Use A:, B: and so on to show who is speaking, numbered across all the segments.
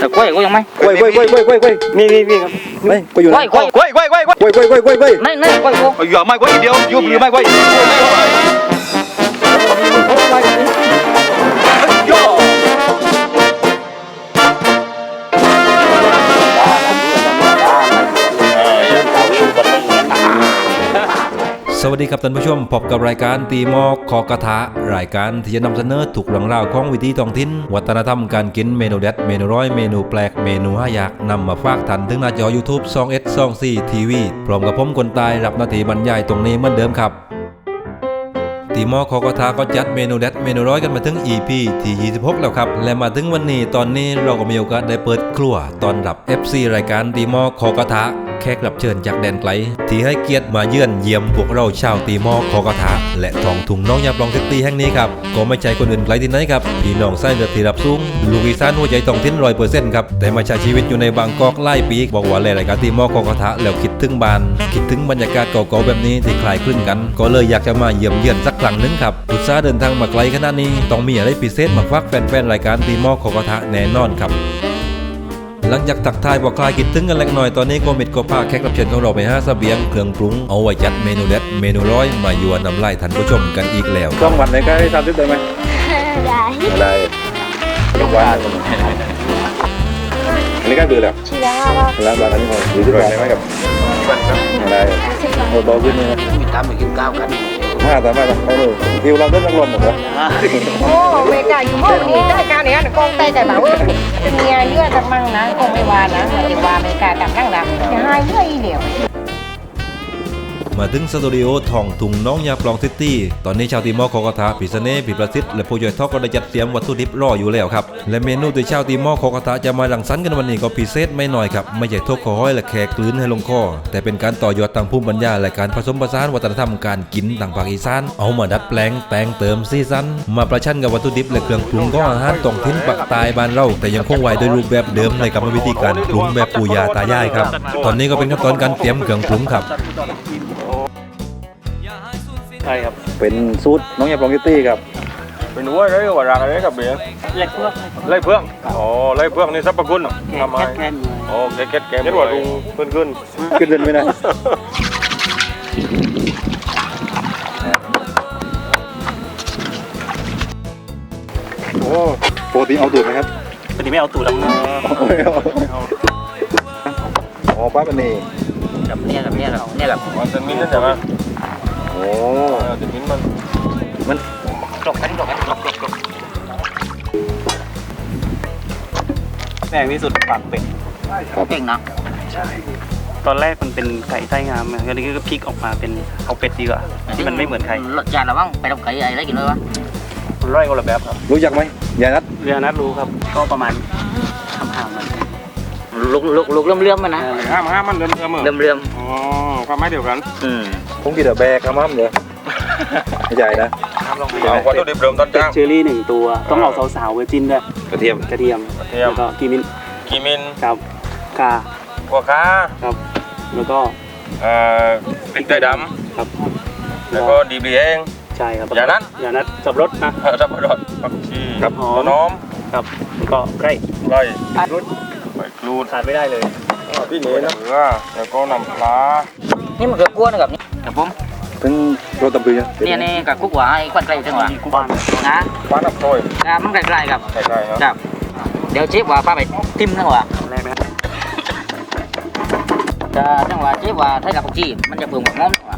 A: แต่กล้วยกูยังไม่
B: กล้วยกล้วยกล้วยกล้วยกล้วยกล้วย
C: มีมีมี
D: สวัสดีครับท่านผู้ชมพบกับรายการตีหมอคอกระทะ รายการที่จะนำเสนอถูกเรื่องราวของวิธีท้องถิ่นวัฒนธรรมการกินเมนูเด็ดเมนูร้อยเมนูแปลกเมนูห้าอยากนำมาฝากทันถึงหน้าจอ YouTube 2 s 2 4 TV พร้อมกับผมคนตายรับหน้าที่บรรยายตรงนี้เหมือนเดิมครับ ตีหมอคอกระทาก็จัดเมนูเด็ดเมนูร้อยกันมาถึง EP ที่ 26 แล้วครับ และมาถึงวันนี้ตอนนี้เราก็มีโอกาสได้เปิดครัวตอนรับ FC รายการตีหมอคอกระทะแขกรับเชิญจากแดนไกล ที่ให้เกียรติมาเยือนเยี่ยมพวกเราชาวตีหมอคอกระทะและทองถุงน้องยาปลองทิตีแห่งนี้ครับก็ไม่ใช่คนอื่นไกลที่ไหนครับพี่น้องไส้เลือดที่รับสูงลูกอีสานหัวใจต้องทิ้นร้อยเปอร์เซ็นต์ครับแต่มาใช้ชีวิตอยู่ในบางกอกไล่ปีกบอกว่าเลยรายการตีหมอคอกระทะแล้วคิดถึงบาน คิดถึงบรรยากาศเก่าๆแบบนี้ที่คลายคลึงกัน ก็เลยอยากจะมาเยี่ยมเยือนสักครั้งหนึงครับอุตสาห์เดินทางมาไกลขนาดนี้ ต้องมีอะไรพิเศษมาฝากแฟนๆรายการตีหมอคอกระทะแน่นอนครับหลังจากตักทายบอกคลายคิดถึงกันเล็กน้อยตอนนี้โกมิดก็พาแขกรับเชิญของเราไปห้าเสบียงเครื่องปรุงเอาไว้จัดเมนูเด็ดเมนูร้อยมายัวนำไล่ท่านผู้ชมกันอีกแล้ว
B: ช่องวันไหนก็ได้ทำได้ไหม
E: ได้
B: อะไรช่องวันอันนี้ก็คือแล้ว
E: ชื่อแล้วว่า
B: แล้ววันนี้พอหรือที่วันไหมกับอะได้โตขึ้นเลย
A: มีตามไปกินข้าวกัน
B: ห้าสามารถเขาเลยคิวเราเล่นนักลมหมดแล้ว
F: โอ้เมกาอยู่ห้องนี้ได้การเนี้ยกองใจแต่แบบว่าจะมีเยื่อจะมั่งนะคงไม่วานะไม่วาเมกากับนั่งนะจะให้เยื่ออีเดียว
D: มาถึงสตูดิโอทองถุงน้องยาปลองซิตี้ ตอนนี้ชาวตีมอร์คอกระทะผีเสน่ห์ผีประสิทธิ์และผู้ย่อยทอกก็ได้จัดเตรียมวัตถุดิบรออยู่แล้วครับ และเมนูที่ชาวตีมอร์คอกระทะจะมารังสรรค์กันวันนี้ก็พิเศษไม่น้อยครับ ไม่ใช่ทกคอห้อยและแขกกลืนให้ลงคอ แต่เป็นการต่อยอดทางภูมิปัญญาและการผสมผสานวัฒนธรรมการกินต่างภาคอีสาน เอามาดัดแปลงแต่งเติมซีซันมาประชันกับวัตถุดิบและเครื่องปรุงของอาหารท้องถิ่นปักตายบ้านเราแต่ยังคงไว้ด้วยรูปแบบเดิมในกรรมวิธีการปรุงแบบปู่ยาตายายครับ ตอนนี้ก็เป็นขั้นตอนการเตรียมเครื่องปรุงครับ
C: ช่ครับ
B: เป็นซูตรน้องยาปลองกิตตี้ครับ
C: เป็นหัวอะไรกับรักอะไรกับเบียร์
A: เล็กเพื่อ
C: ไล่เพื่องอ๋อไล่เพื่องนี่สรรพคุณทำไม
A: แค่น
C: โอ้แกแกแกเห็นว่าลุงขึ้นขึ้น
B: ขึ้นเดินไม่ได้
C: โอ้
B: ปกติเอาตูดไหมครับ
C: ปกติไม่เอาตูดแล้ว
B: ไม่เอาอ๋อป้าเป็นนี่
A: กับเนี่ยกับเนี่ยกับเนี่ยกับ
C: มันจะมิ้นนั่นใช่ไหม
B: โอ้
C: จะมิ้นมัน
A: กรอกกันกรอกกันกรอกกรอกกรอก
G: แพงที่สุดปากเป็ด
A: เก่งนะ
G: ตอนแรกมันเป็นไก่ไส้งามแล้วนี้ก็พลิกออกมาเป็นเอาเป็ดดีกว่าที่มันไม่เหมือนใคร
A: รสชาติระวังไปทำไก่อะไรกินเลยวะ
G: มันร่อยคนละแบบครับ
B: รู้จักไหมยานัด
G: เรือนัดรู้ครับก็ประมาณห้ามๆมัน
A: ลุกลุกลุกเลื่อมเลื่อมมันนะ
C: ห้ามห้ามมันเดิมเดิม
A: เลื่อมเลื่อม
C: อ๋อความหมายเดียวกัน
A: อืม
B: ผมกินแต่แบกกระมั่มเดี๋ยวไม่ใช่นะ
C: เอาวัตถุดิบเริ่มต้น
G: เป็ด
C: จ้าง
G: เชอรี่หนึ่งตัว ต้องเอาสาวๆไว้จิ้นด้วย
B: กระเทียม
G: กระเทียม
C: กระเทียม
G: แล้วก็กีมิน
C: กีมิน
G: ครับกา
C: กัวค้า
G: ครับ แล้วก็
C: เอ่อพริกไทยด
G: ครับำ
C: แล้วก็ดีบีเอง
G: ใช่ครับ
C: อย่านัด
G: อย่านัดสับรสนะ
C: เอ่อสับปะรดผักชี
G: ครับหอม
C: ต้นหอม
G: ครับแล้วก็ไร่
C: ไล่รุดใบกรูด
G: ขาดไม่ได้เลย
C: พี่เหนนะเกลือแล้วก็น้ำปลา
A: นี่มันเกือบกลัวนะครับนี่กับผม
B: ถึงรถตำปืน
A: เนี่ยนี่กับคุกหวายควันไกลจังหวะ
G: กูบ้าน
A: นะ
C: ปลาน้ำโรย
A: นะมันไกลๆกับ
C: ใช่ใช่ครับ
A: ครับ เดี๋ยวเชฟว่าป้าไปทิมจังหวะ
G: แรกนะ
A: จะจังหวะเชฟว่าถ้ากับผักชีมันจะเพิ่มความหอมจังหวะ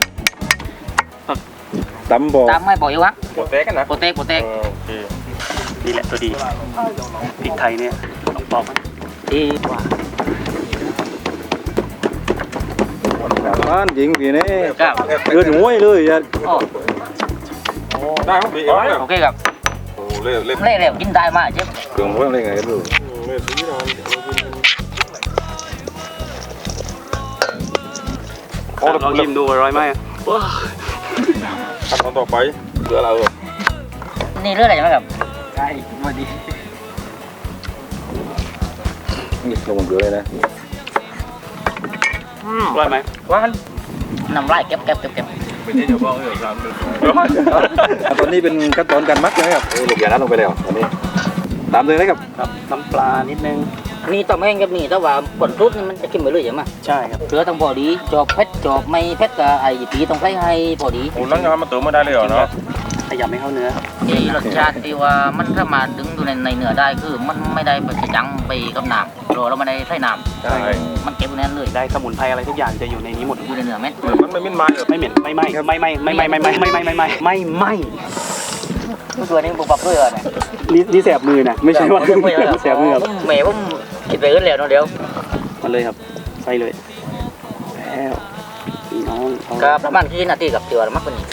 B: ตำบ่อ
A: ตามไม่บอกอยู่วะ
C: โปรเตกันนะ
A: โปรเตกโปรเตก
C: เออโอเค
G: นี่แหละตัวดีพริกไทยเนี่ยต้องปอกมัน
A: ที่ว่า
B: บ้านจริงพี่นี่
A: ครับ
B: เลือดห้วยเลยอย่า
A: โอ้
C: ได้ครับพี่เอ๋ย
A: โอเคครับ
C: โอ้เล่เล่
A: เล่เร็วกินได้มากเชฟ
B: เกิงห้วยอะไรไงกันดู
C: เล่สีนานโอ้
G: ลองชิมดูอร่อยไหมว้า
C: ขั้นตอนต่อไปเกลือเรา
A: นี่เรื่องอะไรไหมครับ
G: ใช่มาดี
B: นี่ลงเกลือเลยนะ
A: อืม
G: อร่อยไหม
A: หวานน้ำลายเก็บเก็บเก็บเก็บ
B: ตอนนี้เป็นขั้นตอนการมักใช่ไหมครับโอ้ลูกยานัดลงไปแล้วตอนนี้ ตามเลยนะครับ
G: ครับน้ำปลานิดนึง
A: มีต่อแม่งกับนี่แต่ว่าผลรุดนี่มันจะเข้มไปเลยใช่ไหม
G: ใช่ครับ
A: เสือต้องพอดี จอบเพชรจอบไม่เพชรกับไอ้ปีต้องใช้ให้พอดี
C: โอ้นั่งยามาเติมมาได้เลยเหรอเนาะ
G: ขยำให้เข้าเนื้อ
A: ที่รสชาติที่ว่ามันถ้ามาดึงดูในในเนื้อได้คือมันไม่ได้ไปจังไปกับน้ำโรเราไม่ได้ใส่น้
C: ใช่ำ
A: มันเก็บอยู่ในนั้นเลย
G: ได้สมุนไพรอะไรทุกอย่างจะอยู่ในนี้หมด
A: อยู่ในเนื้อเม็ด
C: มันไม่มิ้นไม้เหรอ
G: ไม่เหม็นไม่ไหม้ไม่ไหม้ไม่ไหม้ไม่ไหม้ไม่ไหม้ไม่ไหม้ไม่ไหม้
A: ตัวนี้บุกปับเพื่อน
G: นี่นี่แสบมือนะไม่ใช่ว่าแสบมือครับ
A: ผมแม่ผมคิดไปเอิ้นแล้วเนาะเดี๋ยว
G: มาเลยครับใส่เลยแล้วพี่น้องเขา
A: ก็ประมาณกี่นาทีกับเตียวมักเป็นนี่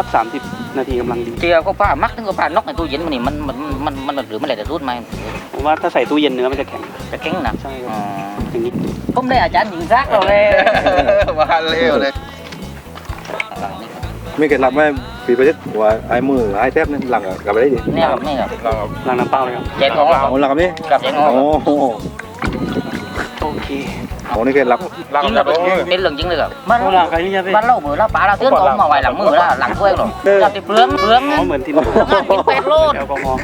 G: สักสามสิบนาทีกำลังดี
A: เตียวก็ผ้ามักถึงก็ผ้านอกในตู้เย็นมันนี่มันมันมันมันหรือมันอะไรแต่รูดไหม
G: ผมว่าถ้าใส่ตู้เย็นเนื้อมันจะแข็ง
A: จะแข็งนะ
G: ใช่ค
A: อ๋
G: รั
A: อบ
G: อย่างนี้
A: ผมได้อาจารย์หญิงซักเราเลย
B: ว่าเร็วเลยไม่เคล็ดลับไหมปีประเทศว่าไอ้มือไอ้แทบนี่หลังกลับไปได้ดิ
A: เนี่ยครับนี่ครับ
C: เรา
G: ล้างน้ำเปล่าเลยครับ
A: แจกของ
B: เอาหลังกับนี่
A: กับแจกของ
B: โอ้โห
G: โอเค
B: โอ้นี่เคล็ดลับ
C: ล้าง
A: จริง
C: กับ
A: ครับ
C: โอ้ย
A: เป็นเรื่องจริงเลยครับมัน
G: โอ้ล้างใครนี่จะเป็น
A: มันเล่าเบื่อเล่าปลาเราเตือนตัวมาไว้หลังมือแล้วหลังถ้วยหรอกจับติเปลืองเปลือง
G: อ๋อเหมือนที่
A: งานเป็นแปดโลด
G: แอลกอฮอล์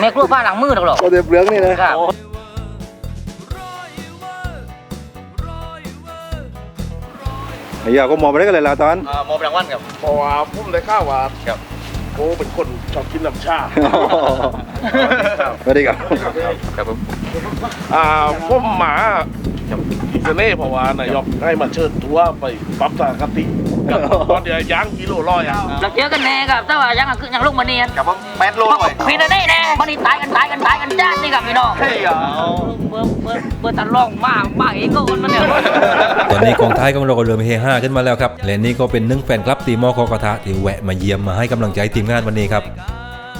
A: แม่กลัวผ้าหลังมือหรอกหรอก
B: โอ้เดือบเปลืองนี่นะครับ ไอ้ยาก็มองไปได้กันเลยละตอน
A: มอบรางวัลครับ
E: เพราะว่าผมได้ข่าวว่าโอ้เป็นคนชอบกินน้ำชา
B: สวัสดีครับ
C: ครับผม
E: อ่าผมหมา อีเสน่ห์เพราะว่านายกให้มาเชิญทัวร์ไปปรับสถานคติกับตอนเดียวย่างกิโลร้อยอะ
A: เราเจอกันแน่ครับแต่ว่ายังคือยังลงมาเนียน
B: กับผมแปดโลหน่อย
A: พี่นั่นแน่มันนี่ตายกันตายกันตายกันจ้านี่ครับพี่น้องเฮ้ยเปิดเปิดเปิดตัดลองมามาเองก็คนมันเนี่ย
D: ตอนนี้กองท้ายของเราก็เริ่มเฮฮาขึ้นมาแล้วครับและนี่ก็เป็นหนึ่งแฟนคลับตีหมอคอกระทะที่แวะมาเยี่ยมมาให้กำลังใจทีมงานวันนี้ครับ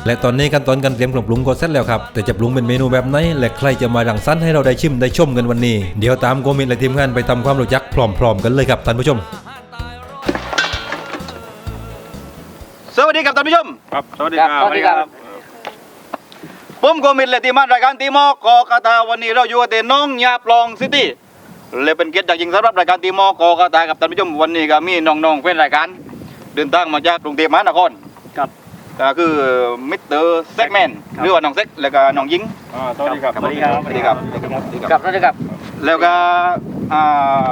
D: และตอนนี้ขั้นตอนการเตรียมเครื่องปรุงก็เสร็จแล้วครับ แต่จะปรุงเป็นเมนูแบบไหนและใครจะมารังสรรค์ให้เราได้ชิมได้ชมกันวันนี้ เดี๋ยวตามโกมินและทีมงานไปทำความรู้จักพร้อมๆ กันเลยครับท่านผู้ชม
B: สวัสดีครับท่านผู้ชม
C: ครับ สวัสดี
A: ครับ
C: ครับ
A: สวัสดีครับ
B: ผมโกมินและทีมงานรายการตีหมอกอกาตาวันนี้เราอยู่กับเตน้องยาปลองซิตี้และเป็นเกียรติอย่างยิ่งสำหรับรายการตีหมอกอกาตากับท่านผู้ชมวันนี้ก็มีน้องๆเป็นรายการเดินทางมาจากกรุงเทพมหานคร
G: ครับ
B: ก็คือมิสเตอร์แซกแมน
G: ครับ
B: หรือว่าน้องเซ็กแล้วก็น้องยิง
C: อ่าสวัสดีครับ
G: สวัสดีครับ
B: สวัสดีครับ
A: ครับสวัสดีครับ
B: แล้วก็อ่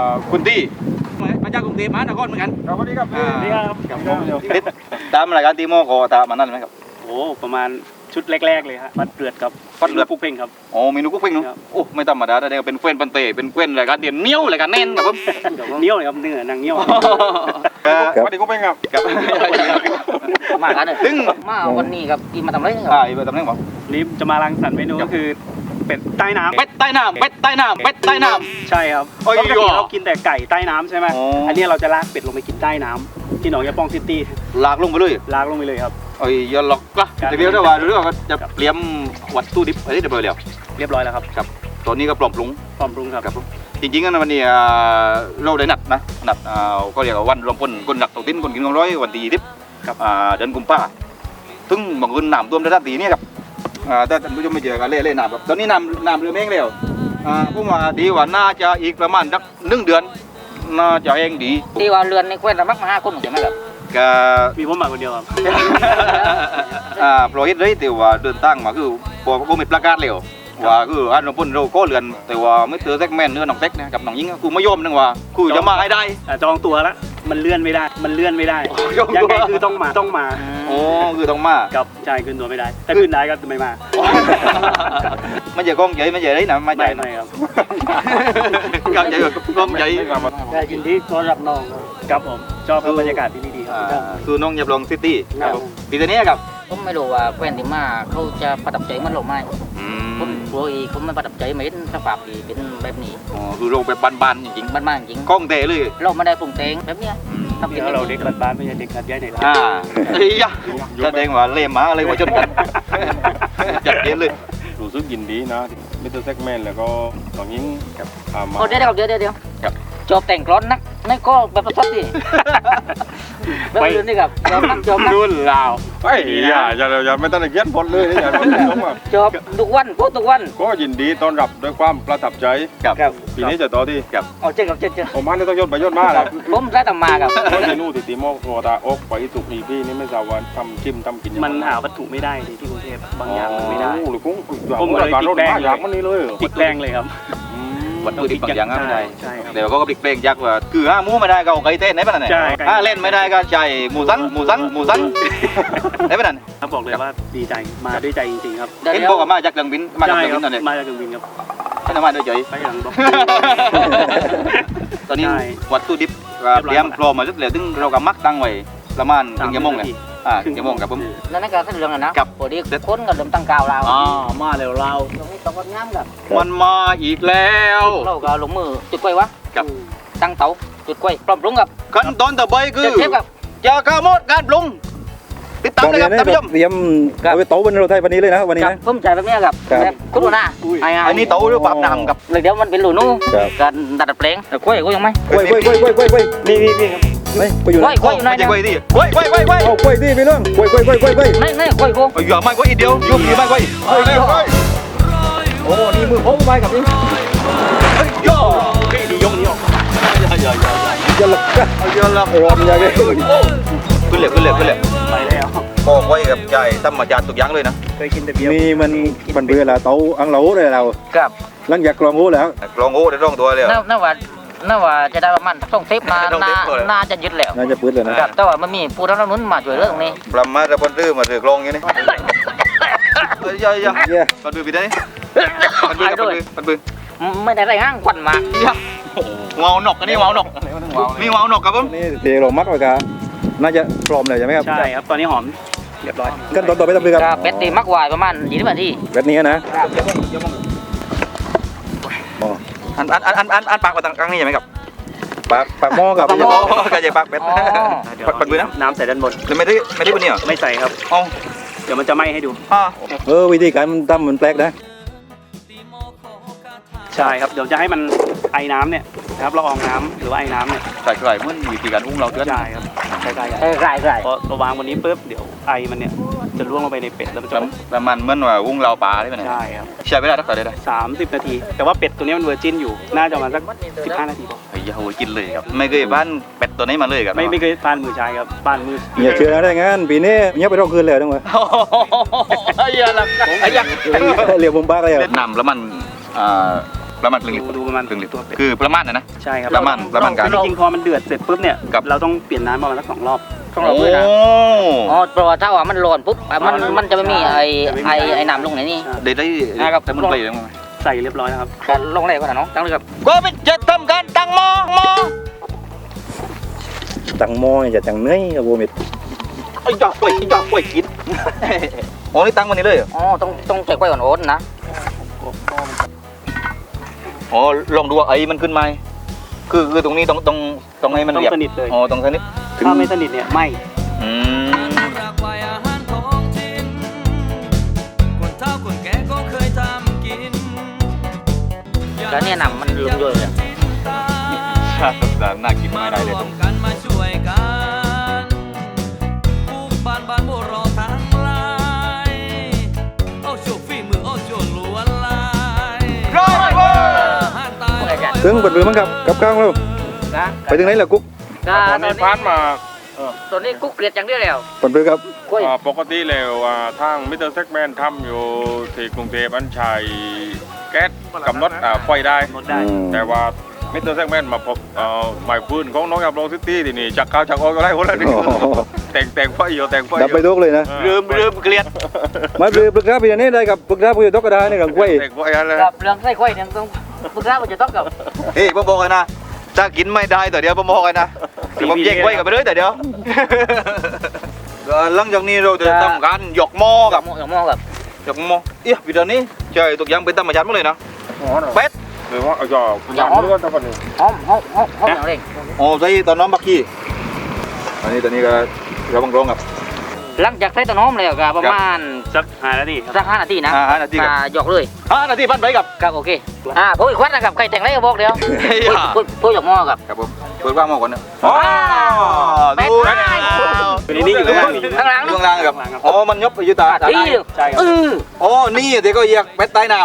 B: าคุณตี้มาจากกรุงเทพมหานครเหมือนกัน
C: สวัสดีครับ
B: อ่า
G: สวัสดีครับ
B: ครับผมติดตามรายการตีหมอกอกาตามานั่นไหมครับ
G: โอ้ ประมาณ ชุดแรกๆเลยฮะฟัดเกลือดกับ
B: ฟัดเกลือด
G: ปุกเพ่งครับ
B: โอ้เมนูกุ๊กปิ้งเนาะ
G: ครับ
B: โอ้ไม่ธรรมดาได้เป็นเกวนปันเตเป็นเกวนรายการเดียนเหนี้ยวรายการแน่นครับผม
G: เนี้ยวเลยครับเนื้อหนังเนี้ยว
C: สวัสดีคุณเป็นครับ
B: ครับ
A: มากันเลย
B: ซึ่ง
A: มาวันนี้ครับที่มาทำอะไรกันค
B: อ่า
A: รับ
B: อีกแบบตำแหน่งบอก
G: นี่จะมารังสรรค์เมนูก็คือเป็ดใต้น้ำ
B: เป็ดใต้น้ำเป็ดใต้น้ำเป็ดใต้น้
G: ใช่ครับ
B: โอ้ย
G: ปกติ
B: อ๋อ
G: เรากินแต่ไก่ใต้น้ำใช่ไหม
B: อ๋ออั
G: อันนี้เราจะลากเป็ดลงไปกินใต้น้ำที่หนองยาปองซิตี้ำ
B: ลากลงไปเลย
G: ลากลงไปเลยครับ
B: โอ้ยอย่าหลอกก็
G: ครับ
B: เดี๋ยวเดี๋ยวว่าเรื่องว่าจะเตรียมวัตถุดิบอะไรเดี๋ยวเบอร์เดียว
G: เรียบร้อยแล้วครับ
B: ครับตอนนี้ก็ปลอมปรุง
G: พร้อมปรุงครับ
B: ครับผมจริงๆนะวันนี้อ่าเราได้นัดนะนัดอ่าก็เรียกว่าวันรวมพลคนหลักตกติ้นคนกินกองร้อยวันที่ทิพ
G: ครับ
B: อ่าเดือนกุมภาถึงบางคนน้ำท่วมระดับตีเนี่ยครับอ่าแต่ท่านผู้ชมไม่เจอกันเล่เล่น้ำครับตอนนี้น้ำน้ำเรือเมงแล้วอ่าผมว่าดีว่าน่าจะอีกประมาณสักหนึ่งเดือนน่าจะเองดี
A: ที่ว่าเรือนในแคว้นระมักมาห้าคนใช่ไหมครับ
B: ก็
G: มีผมมาคนเดียวครับ
B: อ่าโปรฮิตเลยแต่ว่าเดินตั้งมาคือพอผมมีประกาศแล้วว่าคืออันนพุ่นเราก็เรือนแต่ว่าไม่เจอแซกแมนเนื้อน้องแซกนะกับน้องยิงคือไม่ยอมนึงว่าคือจะมาให้ได้
G: อะจองตัวแล้วมันเลื่อนไม่ได้ มันเลื่อนไม่ได้
B: โอ้ยจองตัว
G: ยังไงคือต้องมาต้องมา
B: โอ้คือต้องมา
G: กับใช่ขึ้นตัวไม่ได้ถ้าขึ้นได้ก็ไม่มา
B: ไม่ใช่กล้องใหญ่ไม่ใช่ไรนะไม่ใช่
G: ไม่ไม่ครับ
B: กล้องใหญ่กับกล้องใหญ่
G: แต่ยินดีต้อนรับน้องครับผมชอบครับบรรยากาศที่นี่ดีครั
B: อ่า
G: บ
B: คือน้องยับลองซิตี้
G: ครับ
B: ปีตัวนี้ครับ
A: ผมไม่รู้ว่าแคว้นที่มาเขาจะประทับใจมันหรือไม่
B: อื
A: ผม
B: ม
A: กลัวอีกเขาไม่ประทับใจไม่เห็นสภาพที่เป็นแบบนี้
B: อ๋อคือโรงแบบบานๆจริง
A: บ้านๆจริง
B: ๆกล้องเตะเลย
A: เราไม่ได้ปรุงแต่งแบบเนี้ย
B: อืม
A: ทำกิน
G: เดี๋ยว
A: แบบ
G: เราเด็
A: นี้
G: กบ้านๆไม่ใช่เด็กขัดย้ายไหนล่ะ
B: อ่าเฮ้ยยะแสดงว่าเล่หมาอะไรหัวชนกันจัดเย็นเลย
C: รู้สึกยินดีนะมิสเตอร์แซกแมนแล้วก็น้องยิงกับอามา
A: โอ้เดี๋ยวเดี๋ยวเดี๋ยวเดี๋ยว
B: ครับ
A: จบแต่งกลอนนัก ไม่ก็แบบประทับดิแล้วอื่นนี่กับจอบนักจอบนัก
C: รุ่นลาวไอ้อย่าอย่าอย่าไม่ต้องเขียนบทเลยอย่าต้องว่า
A: จอบทุกวันพูดทุกวัน
C: ก็ยินดีต้อนรับด้วยความประทับใจ
B: ครับ
A: ครับ
C: ปีนี้จะต่อที่
A: เอาเจ๊กับเจ๊เจ๊
C: ผมมันต้องยศไปยศมาแล้ว
A: ผมได้ตำมากับ
C: เพราะเมนูติติโมกโรตาอกไปสุกอีพี่นี่ไม่ทราบว่าทำจิ้มทำกินยังไง
G: มันหาวัตถุไม่ได้ดิที่กรุงเทพบางอย่างมันไม่ได้
C: โอ้หรือกุ้ง
G: ผมก็เลย
C: การรถ
G: พลิกแป้ง
C: มาอยากมันนี่เลยเหรอ
G: พลิกแปลงเลยครับ
C: อืม
B: วัตถุดิบบางอย่างก็ไม่ได้
G: ใช่ครับ
B: เดี๋ยวก็พลิกเพลงยักษ์ว่าคือห้าหมูไม่ได้ก็เอาไก่เต้นได้ปะนั่น
G: ใช่
B: ถ้าเล่นไม่ได้ก็ใช่หมูสันหมูสันหมูสันได้ปะนั่น
G: ครับบอกเลยว่าดีใจมาด้วยใจจริงๆครับ
B: เห็นบอกว่ามาจากเรื่องบินมาจาก
G: ใช่
B: เรื่อง
G: ครั
B: บินนั่นเอง
G: มาจากเครื่องบินครับ
B: ไม่ได้มาด้วยเฉย
G: ไปหลังบล็อก
B: ตอนนี้
G: ใช่
B: วัตถุดิบก็เตรียมพร้อมมาสักเหลือถึงเราก็มักตั้งไว้ประมาณถึงชั่วโมงเลย อ่าถึงชั่วโมงครับผม
A: นั่นนั่นก็คือเรื่องนั้นนะครับ พอดีคนกับเดิมตั้งกาวเรา
B: อ่ามาแล้วเรา
A: ตรงนี้ต้องกดงามกับ
B: มันมาอีกแล้ว
A: เราก็ลงมือจุดกล้วยวะ
B: ครับ
A: ตั้งเตาจุดกล้วยพร้อมปรุงกับ
B: ขั้นตอนต่อไปคือ
A: เจ็ดเชฟกับ
B: ยาฆ่าหมดการปรุงติดตามเลยครับท่านผู้ชม
H: เตรียม
A: ครับ
H: เอาไปโต๊ะบนเราไทยวันนี้เลยนะวันนี้
A: กับ
H: นะ
A: ผมใจแบบเนี้ยกับ
H: ครับ
A: แบบคุณดูหน้าไอ้
B: อันนี้เต๋าหรือปราบน้ำกับ
A: เลยเดี๋ยวมันเป็นหลูนู่
H: ครับ
A: การดัดแปลงแต่กล้วยกล้วยยังไหม
H: กล้วยกล้วยกล้วยกล้วยกล้วยกล้วย
G: นี่นี่นี่ครับ
H: ไม่กล้วยอยู่
A: ก
H: ไห
A: ล้
H: น
A: วยกล้วยอยู่ไหน
B: ไม่ใช่
A: นะ
B: กล้วยดิกล้วยกล้วยกล้วยกล้วย
H: เอากล้วยดิพี่น้องกล้วยกล้วยกล้วยกล้วยกล้วย
A: ไม่ไม่กล้วยกู
B: เอาอย่าไม่กล้วยอีกเดียวยุ่งอยู่ไม่กล้วยเฮ้ยเฮ้ย
H: โอ้นี่มือผมไปกับนี่
B: เฮ้ยย่อ
G: ดียกนี้ออก
H: จะหลับกัน
B: เอาเยอะแล้ว
H: รอมอย่างเงี้ย
B: ขึ้นเลยขึ้นเลยขึ้นเลย
G: ไปแล้ว
B: โอ้กล้วยกับใจธรรมชาติทุกอย่างเลยนะ
G: เคยกินแต่เบียร์
H: นี่มันมันเบื่อละโต๊ะอังเหลาเลยเรา
A: กับ
H: หลังจากกรองหูแล้ว
B: ลองโอ้ได้ลองตัวเลย
A: น่าน่าว่า น่าว่าจะได้ประมาณต้องเทปมา
B: ต้อง
A: น่า
B: เทปก่อนเลย
A: น่าจะยึดแล้ว
H: น่าจะปืดเลยนะ
A: กับแต่ว่ามันมีปูน้ำนุนมาช่วยเหลือตรงนี้
B: ประมาณจะบนรื้อมาถือกลองอย่างนี้เฮ้ยยังยังปัดมือไปได้ปัดมือ
A: ไป
B: กับ
A: ด้
B: ปั
A: ว
B: ด
A: ย
B: มือปัดมือ
A: ไม่ได้ไรห้างควันมา
B: เงาหนกอันนี้เงาหนกมีเงาหนกครับผม
H: นี่เดี๋ยวเรามักไว้กันน่าจะพร้อมเลยใช่ไหมครับ
G: ใช่ครับตอนนี้หอมเรียบร้อย
H: ขั้นตอนต่อไปทำเลยครับ
A: กับเป็ดตีมักวายประมาณยี่สิบนาที
H: แบบนี้นะ อ๋อ
B: อันอันอันอันอันปากมาทางกลางนี่ใช่ไหมครับ
H: ปากปากหม้อกับ
B: โอ้กระจายปากเป็ด
A: อ๋อ
B: ปัดปัดมือนะ
G: น้ำใส่ด้านบน
B: แล้วไม่ได้ไม่ได้บนนี่เหรอ
G: ไม่ใส่ครับ
B: อ๋อ
G: เดี๋ยวมันจะไหม้ให้ดู
B: อ่า
H: เออวิธีการมันทำมันแปลกนะ
G: ใช่ครับ เดี๋ยวจะให้มันไอน้ำเนี่ยนะครับละอองน้ำหรือว่าไอน้ำเนี่ย
B: ใส่ใส่เหมื่อนวิธีการหุ้งเราเดือน
G: ใช่ครับใช่ใช่
A: เออไก่ไก่
G: พอเราวางบนนี้ปุ๊บเดี๋ยวไอมันเนี่ย จะล่วงลงไปในเป็ดแล้วมันจะ
B: ประมาณเหมื่อนว่าหุ้งเราปลาได้ไหมเนี่ย
G: ใช่ครับ
B: ใช่ไม่ได้รักษาได้ไหม
G: สามสิบนาที แต่ว่าเป็ดตัวนี้มันเวอร์จินอยู่ น่าจะประมาณสักสิบห้านาทีพอ
B: เฮ้ยโหกินเลยครับ ไม่เคยบ้านเป็ดตัวนี้มาเลยครับ
G: ไม่ไม่เคยบ้านมือชายครับบ้านมือ
H: อย่าเชื่อนะได้งั้นปีนี้เงียบไปรอบคืนเลยทั้งหมด
B: โอ้โหอย่าละไอ้ยักษ์
H: เรียกผมบ้าเลย
B: เวียดนามแล้วมันอ่าประมาณครึ่งลิตร
G: ดูดูประมาณ
B: ครึ่งลิตร
G: ตัวเป็ด
B: คือประมาณนะนะ
G: ใช่ครับ
B: ประมาณประมาณการ
G: จริงๆพอมันเดือดเสร็จปุ๊บเนี่ย
B: ครับ
G: เราต้องเปลี่ยนน้ำประมาณสักสองรอบ
A: ต้องเราด้วยนะ
B: โอ้
A: อ๋อเพราะว่าถ้าว่ามันร้อนปุ๊บอะมันมันจะไม่มีไอไอไอน้ำลงไหนนี่
B: ได้ได้
A: อ่าครับ
B: แต่มันเปลี่ยนมั้ย
G: ใส่เรียบร้อยแล้วครับ
A: การลงแรกก่อนนะน้องตั้งเลยครับ
B: ก็เป็นจะทำการตั้งหม้อหม้อ
H: ตังหม้ออย่าตังเนื้อกับโวมิด
B: ไอ้ยอกกล้วยไอ้ยอกกล้วยกินโอ้นี่ตั้งวันนี้เลยเหรอ
A: อ๋อต้องต้องใส่กล้วยอ่อนๆนะ
B: อ๋อลองดูว่าไอ้มันขึ้นไหม คือคือตรงนี้ต้องต้องต้องให้มัน
G: ต้อง
B: เรียบ
G: สนิทเลย
B: อ๋อต้องสนิท
G: ถ้าไม่สนิทเนี่ยไหม
B: อืม
A: แล้วเนี่ยหนังมันลงด้วยเลย
B: ชาติสัปดาห์น่ากินไม่ได้เลยตรงา
I: ย
H: ถึงเปิดมือมั้งครับกับข้าวเรา
A: นะ
H: ไปถึงไหนล่ะกุ๊ก
A: ก็
C: ต
A: ต
C: อ
A: อนน
C: นี้
A: นี้
C: ผ่านมา
A: ตอนนี้กุ๊กเกลียดอย่างเดียวแล้ว
H: เปิดมือครับ
A: กล้วย
C: อ่าปกติแล้วอ่าทางมิสเตอร์เซ็กแมนทำอยู่ที่กรุงเทพอันชัยแก๊สกำหนดอ่าไฟได้
G: ลดได้
H: อืม
C: แต่ว่ามิสเตอร์เซ็กแมนมาพบเอ่อหมายพื้นของน้องยาบลองซิตี้ที่นี่จากข้าวจากออยก็ได้คนละนี่
H: โอ้โห
C: แต่งแต่งไฟอยู่แต่งไฟอ
H: ดับไป
C: ยู่
H: ทุกเลยนะ
B: ลืมลืมเกลียด
H: มาปรึกปรึกษาพี่นี้ได้กับปรึกษาพี่ตกกระดาษนี่กับกล้วย
C: แต่งไฟอะไร
A: กับเรื่องไส้กล้วยเนี่ยต้อง ปรึกษาว่าจะต้องกับ
B: เฮ้ยผมบอกกันนะถ้ากินไม่ได้แต่เดี๋ยวผมบอกกันนะเดี๋ยวผมแยกไว้กับไปเลยแต่เดี๋ยวก็หลังจากนี้เราจะทำการหยอกหม้อ
A: กั
B: กั
A: บบหมูกับหม้อกับ
B: หยอกหม้อเอ๊ะวิดีนี้ใช่ทุกอย่างเป็นธรรมชาติหมดเลยนะเป็ด
C: หรือว่าเอาจอบ
A: อย่าหอมหอมหอมหอมหอมอย่างเร่ง
B: โอ้ใส่ตอนน้องบักกี้อันนี้ตอนนี้ก็เราบังรองกับ
A: หลังจากใส่ต้นหอมแล้วก็ประมาณ
G: สักห้านาทีครับ
A: สักห้านาทีนะ
B: อ่าห้านาทีครับ
A: อ่หยอกเลย
B: ห้านาทีพันไปกับ
A: ครับโอเคอ่าผมอีกควัดนะครับใครแต่งไรก็บอกเดี๋ยว
B: เฮ้ย
A: พูดพูดหยอกหม้อกับ
B: ครับผมเปิดว่างมากกว่านะ
A: อ๋อ
B: ดู
A: แปด
B: นะ
A: ไม้
G: ตัวนี้อยู่ข้างล่างนี่
A: ข้างหลัง
B: อยู่ข้างล่างครับอ๋อมันยบไปอยู่ตาตา
A: ที่
B: ได้
A: เดียว
G: ใช่ครับ
A: เออ
B: อ๋อนี่เด็กก็อยากเป็ดใต้น้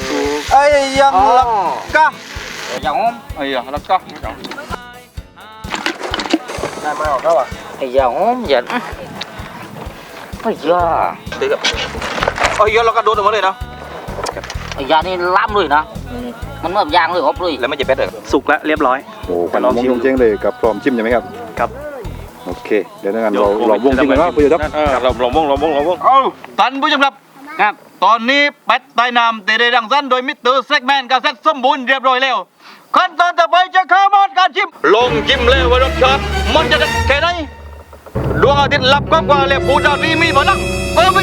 B: ำไอ้ยังลักกะ
A: อย่างหอม
B: ไอ้ยังลักกะ
E: ได้มาออกแล้วอะ
A: ไอ้ยาหอมอย่า ไอ้ยา
B: เด็กครับไอ้ยังลักกะโดนออกมาเลยนะ
A: ไอ้ยานี่ล้ำเลยนะ มันเหมือนยางเลยอบเลย
B: แล้วไม่เจ็บเป็ดเลย
G: สุกแล้วเรียบร้อย
H: โอ้กันวงลงเจ๊งเลยกับพร้อมชิมใช่ไหมครับ
G: ครับ
H: โอเค เดี๋ยวนั้นเราเราวงจริงกันว่าพี่ยศ
C: เออเราเราวงเราวงเราวง
B: เอ้าท่านผู้ชมครับ
A: ครับ
B: ตอนนี้เป็ดใต้น้ำเตได้ดังสั้นโดยมิสเตอร์เซ็กแมนกับเซ็ตสมบูรณ์เรียบร้อยแล้วขั้นตอนต่อไปจะเข้ามอดการชิม ลงชิมเลยว่ารสชาติมันจะเด็ดแค่ไหน ดวงอาทิตย์ลับก็กว่าเลยผู้ดาวนี้มีพลังเออวิ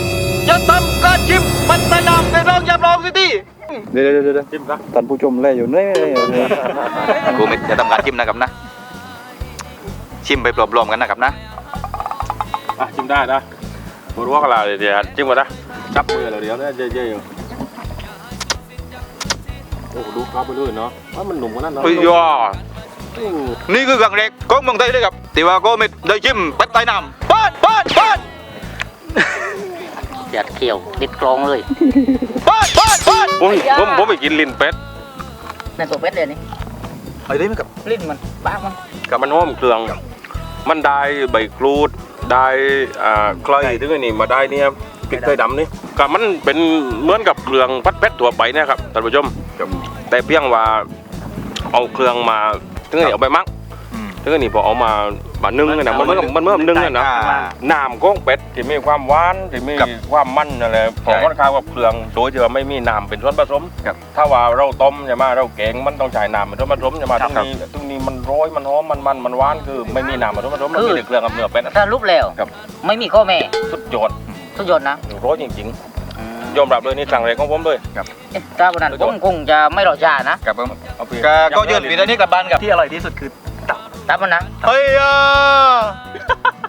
B: จะทำการชิมเป็ดใต้น้ำในโรงยำรองซิตี้
H: เดี๋ยวเดี๋ยวเดี๋ยวชิมนะท่านผู้ชมแลอยู่เนี่ย
B: กูมิจะทำการชิมนะครับนะ ชิมไปปลอมๆกันนะครับนะ
C: อะจิ้มได้นะผมรู้ว่ากันละเดี๋ยวจิ้มก่อนนะจับมือเราเดี๋ยวนะเยอะๆโอ้โหดูครับไปเลยเนาะว่ามันหนุ่มกว่านั้นเนาะ
B: เฮ้ยยอ นี่คือครั้งแรกของเมืองไทยเลยครับที่ว่าก็ไม่ได้ชิมเป็ดใต้น้ำเปิดเปิดเปิด
A: อย่าเขี่ยวติดกรองเลย
B: เปิดเปิดเปิด
C: ผมผมผมไปกินลิ้นเป็ด
A: ในตัวเป็ดเลยนี่
B: ไอ้นี่มันกับ
A: ลิ้นมันปากมัน
C: กับมันหอมเครื่องมันได้ใบกรูดได้อ่าใครถึงไอ้นี่มาได้เนี่ยพริกไทยดำนี่กับมันเป็นเหมือนกับเครื่องพัดเป็ดทั่วไปเนะครับท่านผู้ชมแต่เพียงว่าเอาเครื่องมา ถึงไอ้นี่เอาไปมักถึงไอ้นี่พอเอามามานึ่งเนี่ยนะมันเหมือนกับมันเหมือนกับนึ่งเนี่ยนะน้ำของเป็ดที่มีความหวานที่มี
B: ครับ
C: ความมันอะไรของค่อนข้างกับเครื่องโดยที่ว่าไม่มีน้ำเป็นส่วนผสม
B: ครับ
C: ถ้าว่าเราต้มใช่ไหมเราแกงมันต้องใช้น้ำเป็นส่วนผสมใช่ไหม
B: ครั
C: ต
B: บ
C: รงนี้ตรงนี้มันร้อยมันหอมมันมันมันหวานคือไม่มีน้ำเป็นส่วนผสมมันมีแต่เครื่องกับเนื้อเป็ดนะ
A: ถ้ารูปแล้ว
C: ครับ
A: ไม่มีข้อแม่
C: สุดยอด
A: สุดยอดนะ
C: ร้อยจริงๆ ยอมรับเลยนี่สั่งเลยของผมเลย
A: เอ๊ะถ้าวันนั้นผมคงจะไม่รอช้านะ
B: กับก็ก็ยืนปีนี้กลับบ้านกับ
G: ที่อร่อยที่สุดคือตับ
A: ตับมันนะ
B: เฮ้ยอะ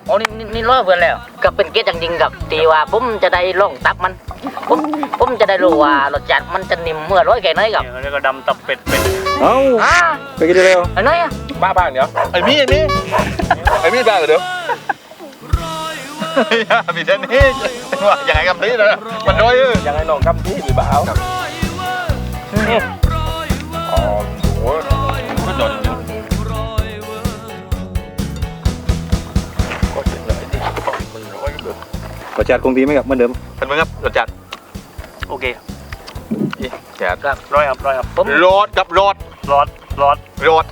A: โอ้นี่นี่นี่ร้อยเพื่อนแล้วก็เป็นเกียรติอย่างยิ่งกับตีว่าผมจะได้ลองตับมันผมผมจะได้รู้ว่ารสชาติมันจะนิ่มเมื่อร้อยแค่ไหนกับ
G: แล้วก็ดำตับเป็ดเป็ด
H: เอ้า
A: อ่า
H: ไปกินเร็ว
A: ไอ้น้อยอะ
C: บ้าบ้างเดี๋ยว
B: ไอ้มี่ไอ้มี่ไอ้มี่บ้าเหรอเดี๋ยว มีเท่านี้ว่าอย่างไรกับนี้นะมันร้อยเออ
C: ยังไงน้องกำที่มีบ้าวอ๋อโอ้ยสุดยอดจริงก็เห็นเลยที่มันร้อยเลย
H: รสชาติคงดีไหมครับเหมือนเดิม
B: เป็นไงครับรสจัด
G: โอเค
B: แซ่บ
A: ครับ
G: ร้อยครับร้อยครับ
A: ผม
B: รสกับรส
G: ร้อนร้อน
B: รส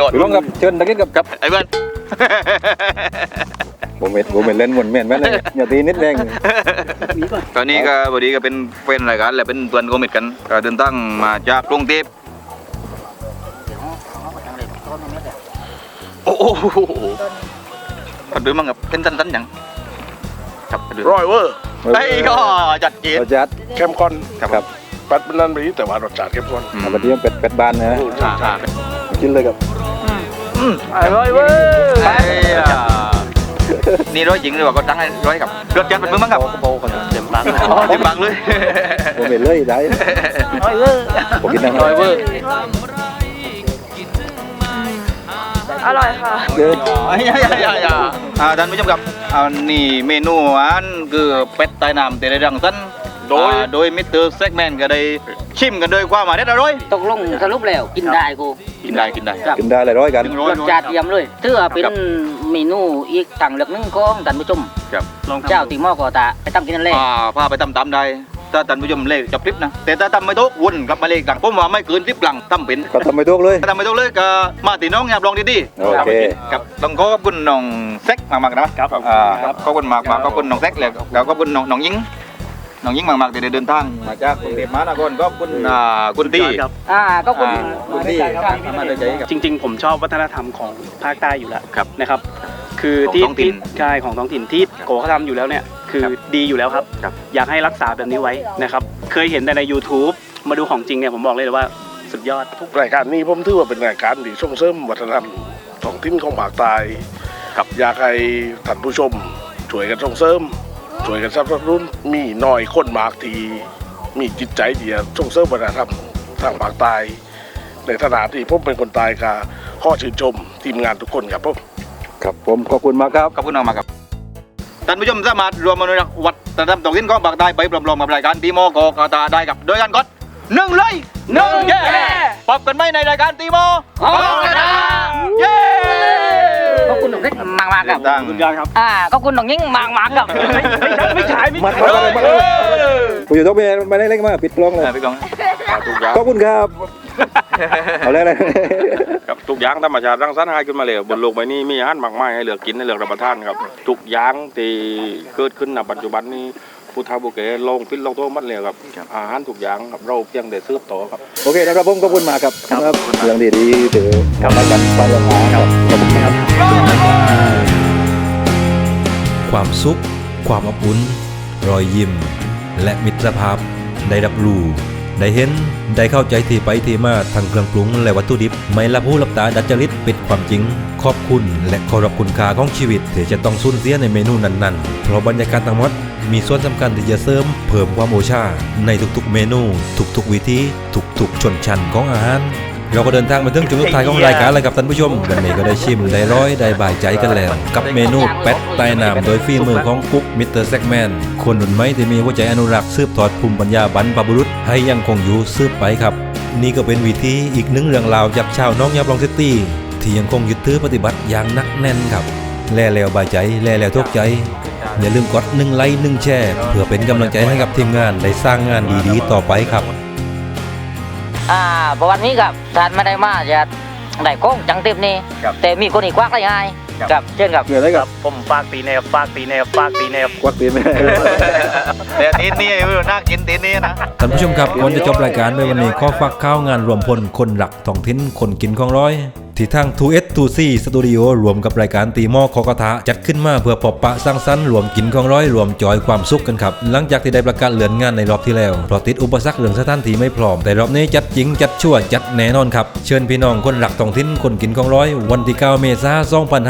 B: รส
H: พี่น้องครับเชิญตะกี้กับ
B: กับไอ้เบิ้ล
H: ผมเม็ดผมเม็ดเล่นหมุนเม็ดแม่นเลยอย่าตีนิดแรง
B: ตอนนี้ก็บดีก็เป็นเป็นรายการและเป็นเพื่อนโคมิดกันก็เดินทางมาจากกรุงเทพโอ้โหขับดูมั้งครับเป็นสั้นๆอย่างครับขับดู
E: ร้อยเวอร์
B: ไอ้ก็จัดจีน
H: รสชาติ
E: เข้มข้น
H: ครับ
E: เป็ดมันนั่นไปแต่ว่ารสชาติเข้มข้น
H: เอาไปเที่ยวเป็ดเป็ดบานนะ
B: อ่าอ่า
H: กินเลยครับ
A: อร่อยเว้ย
B: ไอ้อะ นี่ร้อยจริงหรือว่าก็ตั้งให้ร้อยกับรถจัดเป็นมือมั้งครับ
H: เบากันเต็มปาก
B: อ๋อเต็มปากเลย
H: ผมเม็ดเลยได้
A: อร่อยเว้ย
H: ผมกินได้
A: อร่อยเว้ย
J: อร่อยค่ะ
H: เกิน
B: อ่าท่านผู้ชมครับอันนี้เมนูอันคือเป็ดใต้น้ำแต่ได้ดังสั้นโดยโดยมิสเตอร์แซกแมนก็ได้ชิมกันโดยความหมายได้อร่อย
A: ตกลงสรุปแล้วกินได้กู
B: กินได้กินได้
A: ครับ
H: กินได้หลายร้อยกัน
B: ถึงร้อย
A: รสชาติเยี่ยมเลยถือว่าเป็นเมนูอีกต่างเลือกหนึงของท่านผู้ชม
B: ครับ
G: ลอง
A: เจ้าตีหม้อก็ตาไปตั้งกินนั่นแหละ
B: อ่าพาไปตำตำได้ ถ้าท่านผู้ชมเลขจับคลิปนะ แต่ถ้าทำไม่ถูกวนกลับมาเลขหลังผมว่าไม่เกินคลิปหลังทำเป็น
H: ก็ทำไม่ถูกเลย
B: ถ้าทำไม่ถูกเลยก็มาตีน้องอยากลองดี
H: โอเค
B: ๆครับต้องขอขอบคุณน้องแซกมากๆนะครับอ่าขอบคุณมากๆขอบคุณน้องแซกเลยแล้วก็ขอบคุณน้องน้องยิง น้องยิงมากๆที่ได้เดินทางมาจากกรุงเทพมหานครก็ขอบคุณอ่าคุณที่
G: ครับ
A: อ่าก็คุณ
B: อ่าคุณที่มาได้ใจกับ
G: จริง ๆ ผมชอบวัฒนธรรมของภาคใต้อยู่แล้ว
B: ครับ
G: นะครับ คือ
B: ของ
G: ที่
B: ท้องถิ่น
G: ที่ใช่ของท้องถิ่นที่โกเขาทำอยู่แล้วเนี่ยคือดีอยู่แล้วครับ
B: ครับ
G: อยากให้รักษาแบบนี้ไว้นะครับ เคยเห็นแต่ใน YouTube มาดูของจริงเนี่ยผมบอกเลยเลยว่าสุดยอด
E: ทุกรายการนี้ผมถือว่าเป็นรายการที่ส่งเสริมวัฒนธรรมท้องถิ่นของภาคใต้ครับ อยากให้ท่านผู้ชมช่วยกันส่งเสริม ช่วยกันสนับสนุนมีหน่อยคนมากทีมีจิตใจเดียวส่งเสริมวัฒนธรรมทางภาคใต้ในฐานะที่ผมเป็นคนตายกาข้อชื่นชมทีมงานทุกคนครับผม
H: ครับผมขอบคุณมากครับ
B: ขอบคุณมากๆครับท่านผู้ชมสามารถรวมอนุรักษ์วัฒนธรรมท้องถิ่นของภาคใต้ไปพร้อมๆกับรายการตีโมโกกาตาได้กับโดยการกดหนึ่งเลยหนึ่งเย้พบกันไหมในรายการตีโมโกกาตาเย้
A: ขอบคุณ น้องเล็กมากมากๆครับ
B: ตั้ง
A: อ่าขอบคุณน้องยิ่งมากมากๆครับ
E: ไม่ใช่ไม่
H: มา
E: ใช่
H: มามามาผมอยู่ต้องไปไม่ได้เล็กมากปิดกล้องเลย
B: พี่กอง
C: ทุกอย่าง
H: ขอบคุณครับ เอาเลยเลย
C: ครับทุกอย่างธรรมชาติรังสรรค์ให้ขึ้นมาเลยบนโลกใบนี้มีอาหารมากมายให้เลือกกินให้เลือกรับประทานครับ ทุกอย่างที่เกิดขึ้นในปัจจุบันนี้ผู้เฒ่าผู้แก่ลงพิษลงโทษมัดเลยครับ อาหารทุกอย่างครับเราเพียงแต่ซื้อต่อครับ
H: โอเคนะครับผมขอบคุณมากครับครับเรื่องดีๆถือทำรายการฟังมาครับขอบ ค
D: วามสุข ความอบอุ่นรอยยิ้ม และมิตรภาพ ได้รับรู้ได้เห็น ได้เข้าใจที่ไปที่มาทางเครื่องปรุงและวัตถุดิบ ไม่ละผู้ลับตาดัดจริตเป็นความจริง ขอบคุณและเคารพคุณค่าของชีวิตที่จะต้องสูญเสียในเมนูนั้นๆ เพราะบรรยากาศทั้งหมดมีส่วนสำคัญที่จะเสริมเพิ่มความโอชาในทุกๆเมนู ทุกๆวิธีทุกๆชนชั้นของอาหาร เราก็เดินทางมาถึงจุดสุดท้ายของรายการแล้วครับท่านผู้ชมวันนี้ก็ได้ชิมได้ร้อยได้บ่ายใจกันแล้ว กับเมนูเป็ดใต้น้ำโดยฝีมือของกุ๊กมิสเตอร์แซกแมนคนหนุนไม้ที่มีหัวใจอนุรักษ์สืบทอดภูมิปัญญาบรรพบุรุษให้ยังคงอยู่สืบไปครับ นี่ก็เป็นวิธีอีกหนึ่งเรื่องราวจากชาวน้องยาบลองซิตี้ที่ยังคงยึดถือปฏิบัติอย่างนักแน่นครับแล่แล้วบายใจแล่แล้วทุกใจ อย่าลืมกดหนึ่งไลค์หนึ่งแชร์เพื่อเป็นกำลังใจให้กับทีมงานได้สร้างงานดีๆต่อไปครับ
A: อ่าประวัตินี้กับทานไม่ได้มาจะได้โค้งจังเต็มนี่แต่มีคนอีกควักได้ง่ายกับเช่นกับ
H: เกี่ยวอะไรกับ
G: ผมฝากตีแนวฝากตีแนวฝากตีแนว
H: ควักตีนไม่ได้
B: แต่ตีนนี่ไม่รู้น่ากินตีนนี่นะ
D: ท่านผู้ชมครับก่อนจะจบรายการในวันนี้ขอฝากข้าวงานรวมพลคนหลักท้องถิ่นคนกินของร้อย ที่ทาง 2S 2C Studio รวมกับรายการตีหม้อคอกระทะ จัดขึ้นมาเพื่อพบปะสร้างสรรค์รวมกินของร้อยรวมจอยความสุขกันครับ หลังจากที่ได้ประกาศเลื่อนงานในรอบที่แล้วเพราะติดอุปสรรคเรื่องสถานที่ไม่พร้อม แต่รอบนี้จัดจริงจัดชั่วจัดแน่นอนครับ เชิญพี่น้องคนหลักท้องถิ่นคนกินของร้อย วันที่ 9 เมษายน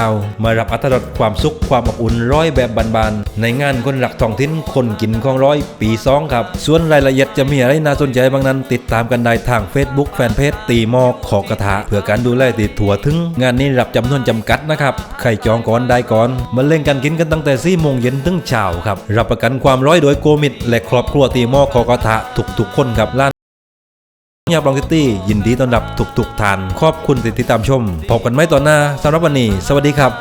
D: 2559 มารับอัตรสความสุขความอบอุ่นร้อยแบบบานๆในงานคนหลักท้องถิ่นคนกินของร้อย ปีสองครับส่วนรายละเอียดจะมีอะไรน่าสนใจบางนั้น ติดตามกันได้ทาง Facebook แฟนเพจตีหมอขอกระทะเพื่อการดูแลติดถั่วถึง งานนี้รับจำนวนจำกัดนะครับใครจองก่อนได้ก่อนมาเล่นกันกินกันตั้งแต่4โมงเย็นถึงเช้าครับ รับประกันความร้อยโดยโกมิดและครอบครัวตีหมอขอกระทะทุกๆคนครับร้านยาบลองซิตี้ยินดีต้อนรับทุกๆท่าน ขอบคุณที่ติดตามชม พบกันไหมตอนหน้าสำหรับวันนี้ สวัสดีครับ